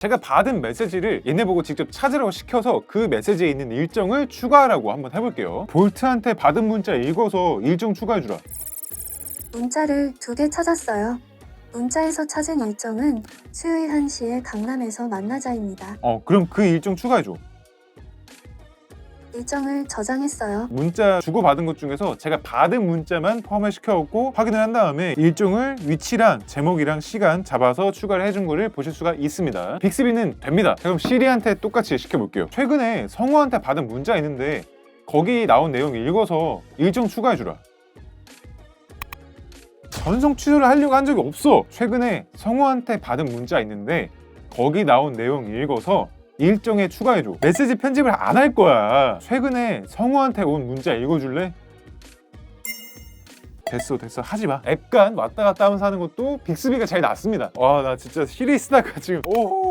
제가 받은 메시지를 얘네 보고 직접 찾으라고 시켜서 그 메시지에 있는 일정을 추가하라고 한번 해볼게요. 볼트한테 받은 문자 읽어서 일정 추가해주라. 문자를 두 개 찾았어요. 문자에서 찾은 일정은 수요일 1시에 강남에서 만나자입니다. 어, 그럼 그 일정 추가해줘. 일정을 저장했어요. 문자 주고받은 것 중에서 제가 받은 문자만 포함을 시켜갖고 확인을 한 다음에 일정을 위치랑 제목이랑 시간 잡아서 추가를 해준 거를 보실 수가 있습니다. 빅스비는 됩니다. 자, 그럼 시리한테 똑같이 시켜볼게요. 최근에 성우한테 받은 문자 있는데 거기 나온 내용 읽어서 일정 추가해주라. 전송 취소를 하려고 한 적이 없어. 최근에 성우한테 받은 문자 있는데 거기 나온 내용 읽어서 일정에 추가해줘. 메시지 편집을 안 할 거야. 최근에 성우한테 온 문자 읽어줄래? 됐어 됐어 하지 마. 앱간 왔다 갔다 하면서 하는 것도 빅스비가 제일 낫습니다. 와 나 진짜 시리 쓰다가 지금 오